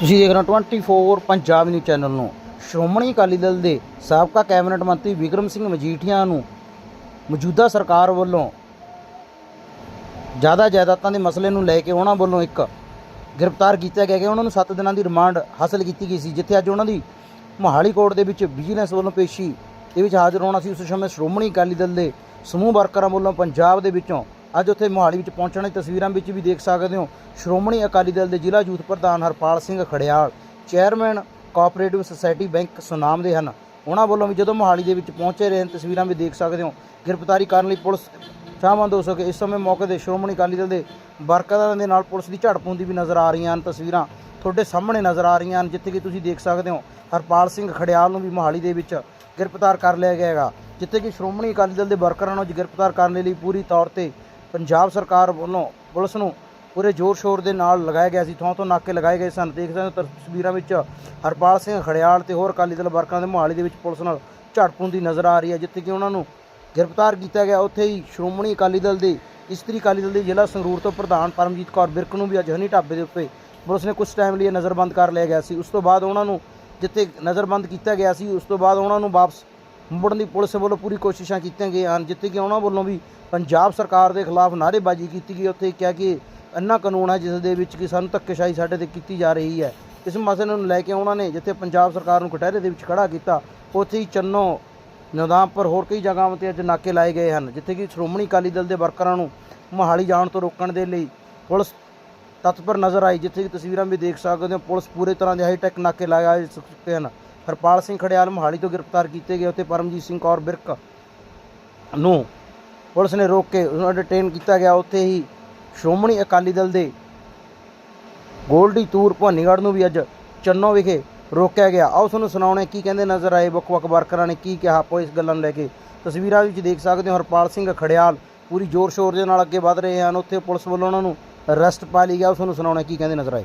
ਤੁਸੀਂ ਦੇਖ ਰਹੇ ਹੋ 24 ਪੰਜਾਬ ਨਿਊਜ਼ ਚੈਨਲ ਨੂੰ। ਸ਼੍ਰੋਮਣੀ ਅਕਾਲੀ ਦਲ ਦੇ ਸਾਬਕਾ ਕੈਬਨਿਟ ਮੰਤਰੀ ਵਿਕਰਮ ਸਿੰਘ ਮਜੀਠੀਆ ਨੂੰ ਮੌਜੂਦਾ ਸਰਕਾਰ ਵੱਲੋਂ ਜ਼ਿਆਦਾ ਜਾਇਦਾਦਾਂ ਦੇ ਮਸਲੇ ਨੂੰ ਲੈ ਕੇ ਉਹਨਾਂ ਵੱਲੋਂ ਇੱਕ ਗ੍ਰਿਫਤਾਰ ਕੀਤਾ ਗਿਆ ਕਿ ਉਹਨਾਂ ਨੂੰ 7 ਦਿਨਾਂ ਦੀ ਰਿਮਾਂਡ ਹਾਸਲ ਕੀਤੀ ਗਈ ਸੀ, ਜਿੱਥੇ ਅੱਜ ਉਹਨਾਂ ਦੀ ਮੋਹਾਲੀ ਕੋਰਟ ਦੇ ਵਿੱਚ ਵਿਜੀਲੈਂਸ ਵੱਲੋਂ ਪੇਸ਼ੀ ਦੇ ਵਿੱਚ ਹਾਜ਼ਰ ਹੋਣਾ ਸੀ। ਉਸ ਸਮੇਂ ਸ਼੍ਰੋਮਣੀ ਅਕਾਲੀ ਦਲ ਦੇ ਸਮੂਹ ਵਰਕਰਾਂ ਵੱਲੋਂ ਪੰਜਾਬ ਦੇ ਵਿੱਚੋਂ ਅੱਜ ਉੱਥੇ ਮੋਹਾਲੀ ਵਿੱਚ ਪਹੁੰਚਣ ਦੀ ਤਸਵੀਰਾਂ ਵਿੱਚ ਵੀ ਦੇਖ ਸਕਦੇ ਹੋ। ਸ਼੍ਰੋਮਣੀ ਅਕਾਲੀ ਦਲ ਦੇ ਜ਼ਿਲ੍ਹਾ ਯੂਥ ਪ੍ਰਧਾਨ Harpal Singh Khadial, chairman cooperative society bank Sunam ਦੇ ਹਨ। ਉਹਨਾਂ ਵੱਲੋਂ ਵੀ ਜਦੋਂ ਮੋਹਾਲੀ ਦੇ ਵਿੱਚ ਪਹੁੰਚੇ ਰਹੇ ਤਸਵੀਰਾਂ ਵੀ ਦੇਖ ਸਕਦੇ ਹੋ। ਗ੍ਰਿਫਤਾਰੀ ਕਰਨ ਲਈ ਪੁਲਿਸ ਚਾਹਵਾਨ ਹੋ ਸਕੇ। ਇਸ ਸਮੇਂ ਮੌਕੇ ਤੇ ਸ਼੍ਰੋਮਣੀ ਅਕਾਲੀ ਦਲ ਦੇ ਵਰਕਰਾਂ ਦੇ ਨਾਲ ਪੁਲਿਸ ਦੀ ਝੜਪ ਹੁੰਦੀ ਵੀ ਨਜ਼ਰ ਆ ਰਹੀਆਂ ਹਨ। ਤਸਵੀਰਾਂ ਤੁਹਾਡੇ ਸਾਹਮਣੇ ਨਜ਼ਰ ਆ ਰਹੀਆਂ ਹਨ, ਜਿੱਥੇ ਕਿ ਤੁਸੀਂ ਦੇਖ ਸਕਦੇ ਹੋ, ਹਰਪਾਲ ਸਿੰਘ ਖੜਿਆਲ ਨੂੰ ਵੀ ਮੋਹਾਲੀ ਦੇ ਵਿੱਚ ਗ੍ਰਿਫਤਾਰ ਕਰ ਲਿਆ ਗਿਆ ਹੈਗਾ। ਜਿੱਥੇ ਕਿ ਸ਼੍ਰੋਮਣੀ ਅਕਾਲੀ ਦਲ ਦੇ ਵਰਕਰਾਂ ਨੂੰ ਅੱਜ ਗ੍ਰਿਫਤਾਰ ਕਰਨ ਦੇ ਲਈ ਪੂਰੀ ਤੌਰ ਤੇ ਪੰਜਾਬ ਸਰਕਾਰ ਵੱਲੋਂ ਪੁਲਿਸ ਨੂੰ ਪੂਰੇ ਜ਼ੋਰ ਸ਼ੋਰ ਦੇ ਨਾਲ ਲਗਾਇਆ ਗਿਆ ਸੀ, ਥਾਂ ਤੋਂ ਨਾਕੇ ਲਗਾਏ ਗਏ ਸਨ। ਦੇਖ ਸਕਦੇ ਹੋ ਤਸਵੀਰਾਂ ਵਿੱਚ ਹਰਪਾਲ ਸਿੰਘ ਖੜਿਆਲ ਤੇ ਹੋਰ ਅਕਾਲੀ ਦਲ ਵਰਕਰਾਂ ਦੇ ਮੋਹਾਲੀ ਦੇ ਵਿੱਚ ਪੁਲਿਸ ਨਾਲ ਝੜਪ ਹੁੰਦੀ ਨਜ਼ਰ ਆ ਰਹੀ ਹੈ, ਜਿੱਥੇ ਕਿ ਉਹਨਾਂ ਨੂੰ ਗ੍ਰਿਫਤਾਰ ਕੀਤਾ ਗਿਆ। ਉੱਥੇ ਹੀ ਸ਼੍ਰੋਮਣੀ ਅਕਾਲੀ ਦਲ ਦੇ ਇਸਤਰੀ ਅਕਾਲੀ ਦਲ ਦੇ ਜ਼ਿਲ੍ਹਾ ਸੰਗਰੂਰ ਤੋਂ ਪ੍ਰਧਾਨ ਪਰਮਜੀਤ ਕੌਰ ਬਿਰਕ ਨੂੰ ਵੀ ਅੱਜ ਹਨੀ ਢਾਬੇ ਦੇ ਉੱਤੇ ਪੁਲਿਸ ਨੇ ਕੁਝ ਟਾਈਮ ਲਈ ਨਜ਼ਰਬੰਦ ਕਰ ਲਿਆ ਗਿਆ ਸੀ। ਉਸ ਤੋਂ ਬਾਅਦ ਉਹਨਾਂ ਨੂੰ ਜਿੱਥੇ ਨਜ਼ਰਬੰਦ ਕੀਤਾ ਗਿਆ ਸੀ, ਉਸ ਤੋਂ ਬਾਅਦ ਉਹਨਾਂ ਨੂੰ ਵਾਪਸ ਮੁੜਨ ਦੀ ਪੁਲਿਸ ਵੱਲੋਂ ਪੂਰੀ ਕੋਸ਼ਿਸ਼ਾਂ ਕੀਤੀਆਂ ਗਈਆਂ ਹਨ, ਜਿੱਥੇ ਕਿ ਉਹਨਾਂ ਵੱਲੋਂ ਵੀ ਪੰਜਾਬ ਸਰਕਾਰ ਦੇ ਖਿਲਾਫ ਨਾਅਰੇਬਾਜ਼ੀ ਕੀਤੀ ਗਈ ਉੱਥੇ ਕਿਹਾ ਕਿ ਇੰਨਾ ਕਾਨੂੰਨ ਹੈ ਜਿਸ ਦੇ ਵਿੱਚ ਕਿ ਸਾਨੂੰ ਧੱਕੇਸ਼ਾਹੀ ਸਾਡੇ ਤੇ ਕੀਤੀ ਜਾ ਰਹੀ ਹੈ। ਇਸ ਮਸਲੇ ਨੂੰ ਲੈ ਕੇ ਉਹਨਾਂ ਨੇ ਜਿੱਥੇ ਪੰਜਾਬ ਸਰਕਾਰ ਨੂੰ ਕਟਹਿਰੇ ਦੇ ਵਿੱਚ ਖੜਾ ਕੀਤਾ, ਉੱਥੇ ਹੀ ਚੰਨੋ ਨਿਜ਼ਾਮਪੁਰ ਹੋਰ ਕਈ ਜਗ੍ਹਾਵਾਂ ਤੇ ਅੱਜ ਨਾਕੇ ਲਾਏ ਗਏ ਹਨ, ਜਿੱਥੇ ਕਿ ਸ਼੍ਰੋਮਣੀ ਅਕਾਲੀ ਦਲ ਦੇ ਵਰਕਰਾਂ ਨੂੰ ਮੋਹਾਲੀ ਜਾਣ ਤੋਂ ਰੋਕਣ ਦੇ ਲਈ ਪੁਲਿਸ ਤਤਪਰ ਨਜ਼ਰ ਆਈ, ਜਿੱਥੇ ਕਿ ਤਸਵੀਰਾਂ ਵੀ ਦੇਖ ਸਕਦੇ ਹੋ, ਪੁਲਿਸ ਪੂਰੇ ਤਰ੍ਹਾਂ ਦੇ ਹਾਈਟੈਕ ਨਾਕੇ ਲਗਾਏ ਚੁੱਕੇ ਹਨ। ਹਰਪਾਲ ਸਿੰਘ ਖੜਿਆਲ ਮੋਹਾਲੀ ਤੋਂ ਗ੍ਰਿਫਤਾਰ ਕੀਤੇ ਗਏ ਉੱਥੇ ਪਰਮਜੀਤ ਸਿੰਘ ਕੌਰ ਬਿਰਕ ਨੂੰ ਪੁਲਿਸ ਨੇ ਰੋਕ ਕੇ ਉਹਨਾਂ ਨੂੰ ਡਿਟੇਨ ਕੀਤਾ ਗਿਆ। ਉੱਥੇ ਹੀ ਸ਼੍ਰੋਮਣੀ ਅਕਾਲੀ ਦਲ ਦੇ ਗੋਲਡੀ ਤੂਰ ਭਵਾਨੀਗੜ੍ਹ ਨੂੰ ਵੀ ਅੱਜ ਚੰਨੋ ਵਿਖੇ ਰੋਕਿਆ ਗਿਆ। ਆਓ ਤੁਹਾਨੂੰ ਸੁਣਾਉਣੇ ਕੀ ਕਹਿੰਦੇ ਨਜ਼ਰ ਆਏ, ਵੱਖ-ਵੱਖ ਵਰਕਰਾਂ ਨੇ ਕੀ ਕਿਹਾ, ਆਪੋ ਇਸ ਗੱਲਾਂ ਨੂੰ ਲੈ ਕੇ ਤਸਵੀਰਾਂ ਵਿੱਚ ਦੇਖ ਸਕਦੇ ਹੋ ਹਰਪਾਲ ਸਿੰਘ ਖੜਿਆਲ ਪੂਰੀ ਜ਼ੋਰ ਸ਼ੋਰ ਦੇ ਨਾਲ ਅੱਗੇ ਵਧ ਰਹੇ ਹਨ। ਉੱਥੇ ਪੁਲਿਸ ਵੱਲੋਂ ਉਹਨਾਂ ਨੂੰ ਅਰੈਸਟ ਪਾ ਲਈ ਗਿਆ। ਆਓ ਤੁਹਾਨੂੰ ਸੁਣਾਉਣੇ ਕੀ ਕਹਿੰਦੇ ਨਜ਼ਰ ਆਏ।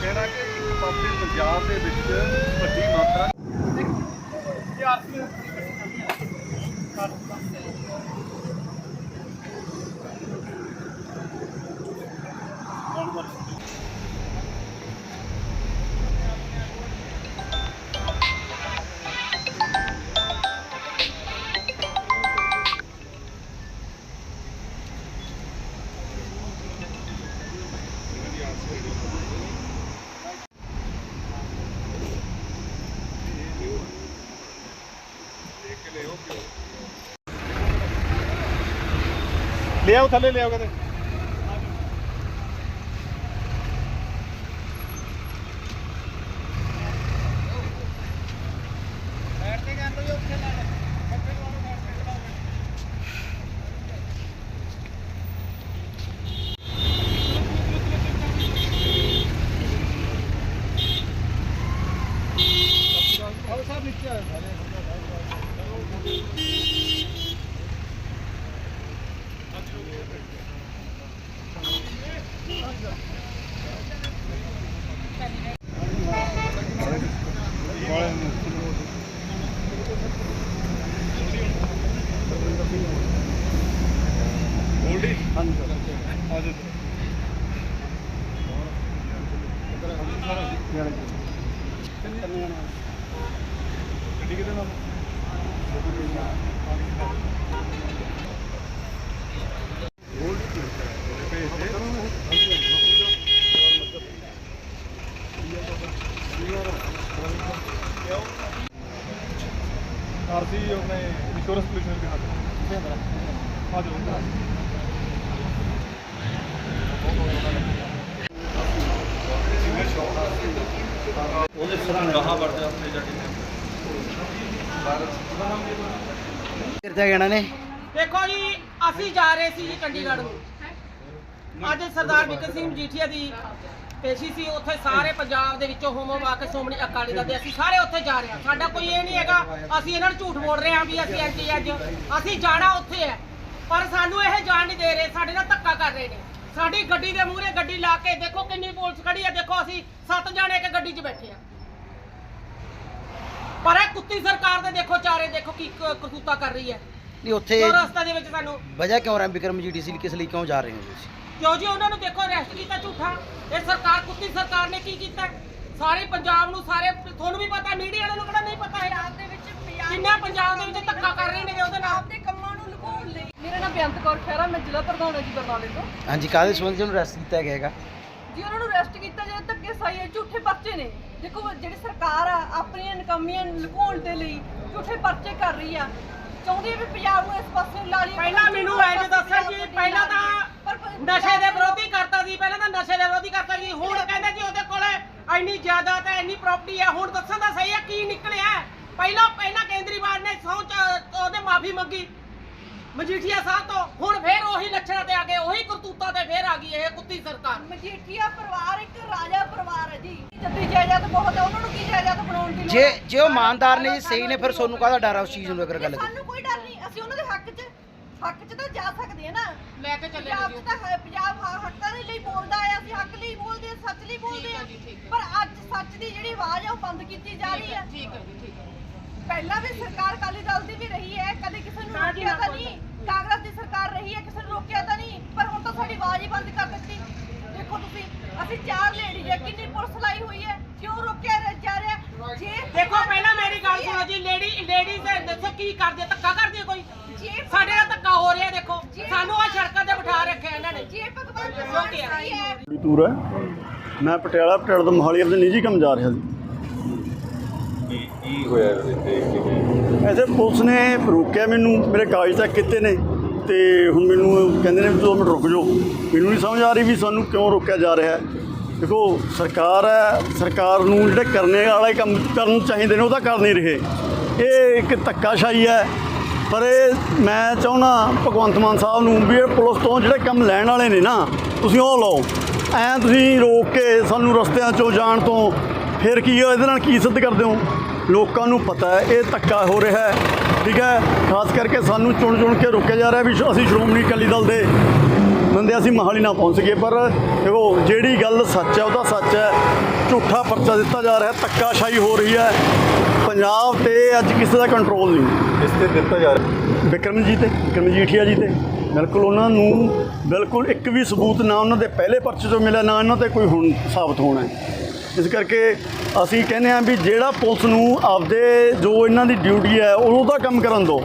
ਕਹਿਣਾ ਕਿ ਇੱਕ ਪਾਸੇ ਪੰਜਾਬ ਦੇ ਵਿੱਚ ਵੱਡੀ ਮਾਤਰਾ ਲੈ ਲਿਆਓ ਥੱਲੇ ਲਿਆਓ ਆਓ ਕਹਿੰਦੇ ਗੋਲਡੀ ਹਾਂਜੀ ਆ ਜਾਓ ਗੱਡੀ ਕਿਤੇ ਨਾਲ ਆਰਸੀ ਉਹਨੇ ਇੰਸ਼ੋਰੈਂਸ ਪੋਲਿਊਸ਼ਨ ਦੇ ਹੱਥ ਆ ਜਾਓ। ਉਹਦੇ ਸਰੰਗ ਨੇ? ਦੇਖੋ ਜੀ, ਅਸੀਂ ਜਾ ਰਹੇ ਸੀ ਜੀ ਚੰਡੀਗੜ੍ਹ ਨੂੰ। ਅੱਜ ਸਰਦਾਰ ਬਿਕਰ ਸਿੰਘ ਮਜੀਠੀਆ ਦੀ ਪੇਸ਼ੀ ਸੀ। ਉੱਥੇ ਸਾਰੇ ਪੰਜਾਬ ਦੇ ਵਿੱਚੋਂ ਹੋਮੋ ਵਾ ਕੇ ਅਕਾਲੀ ਦਲ ਦੇ ਅਸੀਂ ਸਾਰੇ ਉੱਥੇ ਜਾ ਰਹੇ ਹਾਂ। ਸਾਡਾ ਕੋਈ ਇਹ ਨਹੀਂ ਹੈਗਾ, ਅਸੀਂ ਇਹਨਾਂ ਨੂੰ ਝੂਠ ਬੋਲ ਰਹੇ ਹਾਂ ਵੀ ਅਸੀਂ ਐਂਟੀ ਅੱਜ। ਅਸੀਂ ਜਾਣਾ ਉੱਥੇ ਹੈ, ਪਰ ਸਾਨੂੰ ਇਹ ਜਾਣ ਨਹੀਂ ਦੇ ਰਹੇ। ਸਾਡੇ ਨਾਲ ਧੱਕਾ ਕਰ ਰਹੇ ਨੇ। ਸਾਡੀ ਗੱਡੀ ਦੇ ਮੂਹਰੇ ਗੱਡੀ ਲਾ ਕੇ ਦੇਖੋ ਕਿੰਨੀ ਪੁਲਿਸ ਖੜੀ ਹੈ। ਦੇਖੋ ਅਸੀਂ ਸੱਤ ਜਾਣੇ ਇੱਕ ਗੱਡੀ 'ਚ ਬੈਠੇ ਆ ਪਰ ਇਹ ਕੁੱਤੀ ਸਰਕਾਰ ਦੇ ਦੇਖੋ ਚਾਰੇ ਦੇਖੋ ਕੀ ਕ- ਕਰਤੂਤਾ ਕਰ ਰਹੀ ਹੈ। ਨਹੀਂ ਉੱਥੇ ਜੋ ਰਸਤੇ ਦੇ ਵਿੱਚ ਸਾਨੂੰ ਵਜ੍ਹਾ ਕਿਉਂ ਰਿਹਾ ਵਿਕਰਮ ਜੀ ਡੀਸੀ ਕਿਸ ਲਈ ਕਿਉਂ ਜਾ ਰਹੇ ਹੋ ਤੁਸੀਂ? ਕਿਉਂ ਜੀ ਉਹਨਾਂ ਨੂੰ ਦੇਖੋ ਅਰੈਸਟ ਕੀਤਾ ਝੂਠਾ। ਇਹ ਸਰਕਾਰ ਕੁੱਤੀ ਸਰਕਾਰ ਨੇ ਕੀ ਕੀਤਾ? ਸਾਰੇ ਪੰਜਾਬ ਨੂੰ ਸਾਰੇ ਤੁਹਾਨੂੰ ਵੀ ਪਤਾ ਮੀਡੀਆ ਵਾਲਿਆਂ ਨੂੰ ਕਿਹੜਾ ਨਹੀਂ ਪਤਾ ਹੈ ਪੰਜਾਬ ਦੇ ਵਿੱਚ ਪੰਜਾਬ ਕਿੰਨਾ ਪੰਜਾਬ ਦੇ ਵਿੱਚ ਧੱਕਾ ਕਰ ਰਹੇ ਨੇ ਉਹਦੇ ਨਾਲ। ਦੇ ਕੰਮਾਂ ਨੂੰ ਲੁਕਾਉਣ ਲਈ। ਮੇਰਾ ਨਾਮ ਬੇਅੰਤ ਕੌਰ ਖਹਿਰਾ ਮੈਂ ਜ਼ਿਲ੍ਹਾ ਪ੍ਰਧਾਨ ਹਾਂ ਜੀ ਬਰਨਾਲੇ ਤੋਂ। ਹਾਂਜੀ ਕਾਹਦੇ ਸੰਬੰਧ ਚ ਉਹਨੂੰ ਅਰੈਸਟ ਕੀਤਾ ਗਿਆ ਹੈਗਾ? ਜੀ ਉਹਨਾਂ ਨੂੰ ਅਰੈਸਟ ਕੀਤਾ ਜੇ ਧੱਕੇ ਸਾਈ ਹੈ ਝੂਠੇ ਪਰਚੇ ਨੇ। ਦੇਖੋ ਜਿਹੜੀ ਸਰਕਾਰ ਆ ਆਪਣੀਆਂ ਨਕਾਮੀਆਂ ਨੂੰ ਲੁਕਾਉਣ ਦੇ ਲਈ ਝੂਠੇ ਪਰਚੇ ਕਰ ਰਹੀ ਆ। ਚਾਹੁੰਦੀ ਵੀ ਪੰਜਾਬ ਨੂੰ ਇਸ ਪਾਸੇ ਲਾ ਲਈ ਪਹਿਲਾਂ ਮੈਨੂੰ ਐਂ ਦੱਸਣ ਜੀ ਪਹਿਲਾਂ ਤਾਂ ਨਸ਼ੇ ਦੇ ਵਿਰੋਧੀ ਕਰਤਾ ਸੀ ਪਹਿਲਾਂ ਤਾਂ ਨਸ਼ੇ ਦੇ ਵਿਰੋਧੀ ਕਰਤਾ ਸੀ। ਹੁਣ ਕਹਿੰਦੇ ਜੀ ਉਹਦੇ ਕੋਲੇ ਇੰਨੀ ਜ਼ਿਆਦਾ ਤੇ ਇੰਨੀ ਪ੍ਰਾਪਰਟੀ ਹੈ। ਹੁਣ ਦੱਸਣ ਦਾ ਸਹੀ ਹੈ ਕੀ ਨਿਕਲਿਆ ਪਹਿਲਾਂ ਪਹਿਲਾਂ ਕੇਂਦਰੀਵਾਲ ਨੇ ਸਹੁੰ ਚ ਉਹਦੇ ਮਾਫੀ ਮੰਗੀ ਮਜੀਠੀਆ ਸਾਹਿਬ ਤੋਂ। ਹੁਣ ਫੇਰ ਉਹੀ ਲੱਛਣਾਂ ਤੇ ਆ ਗਏ ਉਹੀ ਕਰਤੂਤਾਂ ਤੇ ਫੇਰ ਆ ਗਈ ਇਹ ਕੁੱਤੀ ਸਰਕਾਰ। ਮਜੀਠੀਆ ਪਰਿਵਾਰ ਇੱਕ ਰਾਜਾ ਪਰਿਵਾਰ ਹੈ ਜੀ। ਜਾਇਦਾਦ ਬਹੁਤ ਹੈ ਉਹਨਾਂ ਨੂੰ ਕੀ ਜਾਇਦਾਦ ਬਣਾਉਣ ਦੀ ਲੋੜ ਜੇ ਹੈ? ਜੇ ਉਹ ਇਮਾਨਦਾਰ ਨੇ ਜੀ ਸਹੀ ਨੇ ਫਿਰ ਤੁਹਾਨੂੰ ਕਾਹਦਾ ਡਰ ਆ ਉਸ ਚੀਜ਼ ਨੂੰ ਅਗਰ ਗੱਲ ਕਰੀਏ? ਸਾਨੂੰ ਕੋਈ ਡਰ ਨਹੀਂ ਅਸੀਂ ਉਹਨਾਂ ਦੇ ਹੱਕ 'ਚ ਹੱਕ 'ਚ ਤਾਂ ਜਾ ਸਕਦੇ ਆ ਨਾ। ਲੈ ਕੇ ਚੱਲੇ ਪੰਜਾਬ 'ਚ ਤਾਂ ਹੈ ਪੰਜਾਬ ਹ- ਹੱਕਾਂ ਦੇ ਲਈ ਬੋਲਦਾ ਆ ਅਸੀਂ ਹੱਕ ਲਈ ਬੋਲਦੇ ਆ ਸੱਚ ਲਈ ਬੋਲਦੇ ਆ। ਪਰ ਅੱਜ ਸੱਚ ਦੀ ਜਿਹੜੀ ਆਵਾਜ਼ ਆ ਉਹ ਬੰਦ ਕੀਤੀ ਜਾ ਰਹੀ ਆ ਠੀਕ ਹੈ ਜੀ ਠੀਕ ਹੈ। ਪਹਿਲਾਂ ਵੀ ਸਰਕਾਰ ਅਕਾਲੀ ਦਲ ਦੀ ਵੀ ਰਹੀ ਹੈ ਕਦੇ ਕਿਸੇ ਨੂੰ ਸਾਡੀ ਰੋਕਿਆ ਤਾਂ ਨਾ ਨਹੀਂ ਕਾਂਗਰਸ ਦੀ ਸਰਕਾਰ ਰਹੀ ਹੈ ਕਿਸੇ ਨੂੰ ਰੋਕਿਆ ਤਾਂ ਨਹੀਂ ਪਰ ਹੁਣ ਤਾਂ ਸਾਡੀ ਆਵਾਜ਼ ਹੀ ਬੰਦ ਕਰ ਦਿੱਤੀ ਦੇਖੋ ਤੁਸੀਂ ਅਸੀਂ ਚਾਰ ਲੇਡੀ ਹੈ ਕਿੰਨੀ ਪੁਲਿਸ ਲਾਈ ਹੋਈ ਹੈ ਕਿਉਂ ਰੋਕਿਆ ਰਹਿ- ਜਾ ਰਿਹਾ ਜੇ ਦੇਖੋ ਪਹਿਲਾਂ ਮੇਰੀ ਗੱਲ ਸੁਣੋ ਜੀ ਲੇਡੀ ਲੇਡੀਜ਼ ਦੱਸੋ ਕੀ ਕਰਦੇ ਧੱਕਾ ਕਰਦੇ ਕੋਈ? ਸਾਡੇ ਨਾਲ ਧੱਕਾ ਹੋ ਰਿਹਾ ਦੇਖੋ। ਸਾਨੂੰ ਆ ਸੜਕਾਂ ਤੇ ਬਿਠਾ ਰੱਖਿਆ ਇਹਨਾਂ ਨੇ। ਜੇ ਭਗਵੰਤ ਦੱਸੋ ਕੀ ਹੈ। ਦੀ ਟੂਰ ਹੈ ਮੈਂ ਪਟਿਆਲਾ ਪਟਿਆਲਾ ਤੋਂ ਮੋਹਾਲੀ ਆਪਣੇ ਨਿੱਜੀ ਕੰਮ ਜਾ ਰਿਹਾ ਸੀ। ਕੀ ਹੋਇਆ ਇਹਦੇ ਐਸੇ ਪੁਲਿਸ ਨੇ ਰੋਕਿਆ ਮੈਨੂੰ। ਮੇਰੇ ਕਾਗਜ਼ ਚੈੱਕ ਕੀਤੇ ਨੇ। ਤੇ ਹੁਣ ਮੈਨੂੰ ਕਹਿੰਦੇ ਨੇ ਵੀ ਦੋ ਮਿੰਟ ਰੁਕ ਜਾਓ। ਮੈਨੂੰ ਨਹੀਂ ਸਮਝ ਆ ਰਹੀ ਵੀ ਸਾਨੂੰ ਕਿਉਂ ਰੋਕਿਆ ਜਾ ਰਿਹਾ। ਹੈ ਦੇਖੋ, ਸਰਕਾਰ ਹੈ, ਸਰਕਾਰ ਨੂੰ ਜਿਹੜੇ ਕਰਨੇ ਵਾਲੇ ਕੰਮ ਕਰਨ ਚਾਹੀਦੇ ਨੇ, ਉਹ ਤਾਂ ਕਰ ਨਹੀਂ ਰਹੇ। ਇਹ ਇੱਕ ਧੱਕਾਸ਼ਾਹੀ ਹੈ। ਪਰ ਇਹ ਮੈਂ ਚਾਹੁੰਦਾ ਭਗਵੰਤ ਮਾਨ ਸਾਹਿਬ ਨੂੰ ਵੀ ਇਹ ਪੁਲਿਸ ਤੋਂ ਜਿਹੜੇ ਕੰਮ ਲੈਣ ਵਾਲੇ ਨੇ ਨਾ, ਤੁਸੀਂ ਉਹ ਲਓ। ਐਂ ਤੁਸੀਂ ਰੋਕ ਕੇ ਸਾਨੂੰ ਰਸਤਿਆਂ 'ਚੋਂ ਜਾਣ ਤੋਂ ਫਿਰ ਕੀ ਹੈ ਇਹਦੇ ਨਾਲ ਕੀ ਸਿੱਧ ਕਰਦੇ ਹੋ? ਲੋਕਾਂ ਨੂੰ ਪਤਾ ਹੈ, ਇਹ ਧੱਕਾ ਹੋ ਰਿਹਾ ਹੈ। ਠੀਕ ਹੈ? ਖਾਸ ਕਰਕੇ ਸਾਨੂੰ ਚੁਣ ਚੁਣ ਕੇ ਰੋਕਿਆ ਜਾ ਰਿਹਾ ਵੀ ਅਸੀਂ ਸ਼੍ਰੋਮਣੀ ਅਕਾਲੀ ਦਲ ਦੇ ਬੰਦੇ ਅਸੀਂ ਮਹਾਲੀ ਨਾ ਪਹੁੰਚ ਗਏ ਪਰ ਦੇਖੋ ਜਿਹੜੀ ਗੱਲ ਸੱਚ ਹੈ ਉਹਦਾ ਸੱਚ ਹੈ। ਝੂਠਾ ਪਰਚਾ ਦਿੱਤਾ ਜਾ ਰਿਹਾ ਧੱਕਾਸ਼ਾਹੀ ਹੋ ਰਹੀ ਹੈ। ਪੰਜਾਬ ਤੇ ਅੱਜ ਕਿਸੇ ਦਾ ਕੰਟਰੋਲ ਨਹੀਂ। ਇਸ ਤੇ ਦਿੱਤਾ ਜਾ ਰਿਹਾ। ਵਿਕਰਮਜੀਤ ਤੇ ਵਿਕਰਮਜੀਠੀਆ ਜੀ ਤੇ ਬਿਲਕੁਲ ਉਹਨਾਂ ਨੂੰ ਬਿਲਕੁਲ ਇੱਕ ਵੀ ਸਬੂਤ ਨਾ ਉਹਨਾਂ ਦੇ ਪਹਿਲੇ ਪਰਚੇ ਤੋਂ ਮਿਲਿਆ ਨਾ ਇਹਨਾਂ ਤੇ ਕੋਈ ਹੁਣ ਸਾਬਤ ਹੋਣਾ ਹੈ। ਇਸ ਕਰਕੇ ਅਸੀਂ ਕਹਿੰਦੇ ਹਾਂ ਵੀ ਜਿਹੜਾ ਪੁਲਿਸ ਨੂੰ ਆਪਦੇ ਜੋ ਇਹਨਾਂ ਦੀ ਡਿਊਟੀ ਹੈ ਉਹ ਉਹਦਾ ਕੰਮ ਕਰਨ ਦਿਓ।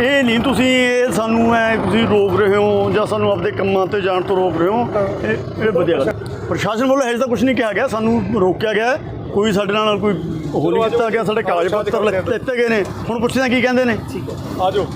ਇਹ ਨਹੀਂ, ਤੁਸੀਂ ਇਹ ਸਾਨੂੰ ਐ ਤੁਸੀਂ ਰੋਕ ਰਹੇ ਹੋ ਜਾਂ ਸਾਨੂੰ ਆਪਦੇ ਕੰਮਾਂ ਤੇ ਜਾਣ ਤੋਂ ਰੋਕ ਰਹੇ ਹੋ? ਇਹ ਇਹ ਵਧੀਆ ਗੱਲ। ਪ੍ਰਸ਼ਾਸਨ ਵੱਲੋਂ ਹਜੇ ਤਾਂ ਕੁਝ ਨਹੀਂ ਕਿਹਾ ਗਿਆ, ਸਾਨੂੰ ਰੋਕਿਆ ਗਿਆ। ਕੋਈ ਸਾਡੇ ਨਾਲ ਕੋਈ ਉਹ ਨਹੀਂ ਕੀਤਾ ਗਿਆ, ਸਾਡੇ ਕਾਗਜ਼ ਪੱਤਰ ਲਿਖ- ਦਿੱਤੇ ਗਏ ਨੇ। ਹੁਣ ਪੁੱਛਦੇ ਹਾਂ ਕੀ ਕਹਿੰਦੇ ਨੇ। ਆ ਜਾਓ।